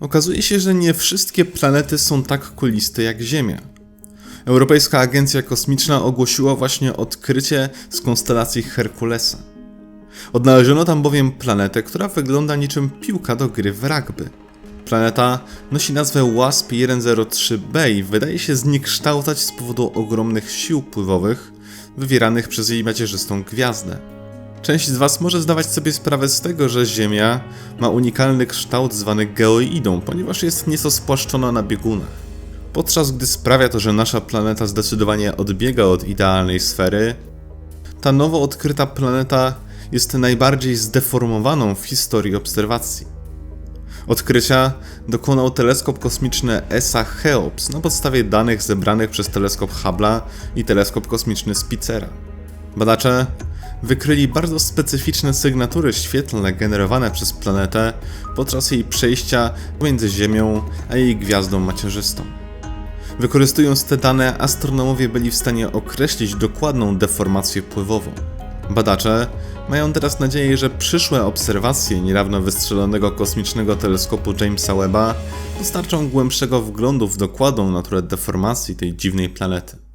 Okazuje się, że nie wszystkie planety są tak kuliste jak Ziemia. Europejska Agencja Kosmiczna ogłosiła właśnie odkrycie z konstelacji Herkulesa. Odnaleziono tam bowiem planetę, która wygląda niczym piłka do gry w rugby. Planeta nosi nazwę WASP-103b i wydaje się zniekształcać z powodu ogromnych sił pływowych wywieranych przez jej macierzystą gwiazdę. Część z Was może zdawać sobie sprawę z tego, że Ziemia ma unikalny kształt zwany geoidą, ponieważ jest nieco spłaszczona na biegunach. Podczas gdy sprawia to, że nasza planeta zdecydowanie odbiega od idealnej sfery, ta nowo odkryta planeta jest najbardziej zdeformowaną w historii obserwacji. Odkrycia dokonał teleskop kosmiczny ESA Cheops na podstawie danych zebranych przez teleskop Hubble'a i teleskop kosmiczny Spitzera. Badacze wykryli bardzo specyficzne sygnatury świetlne generowane przez planetę podczas jej przejścia pomiędzy Ziemią a jej gwiazdą macierzystą. Wykorzystując te dane, astronomowie byli w stanie określić dokładną deformację pływową. Badacze mają teraz nadzieję, że przyszłe obserwacje niedawno wystrzelonego kosmicznego teleskopu Jamesa Webba dostarczą głębszego wglądu w dokładną naturę deformacji tej dziwnej planety.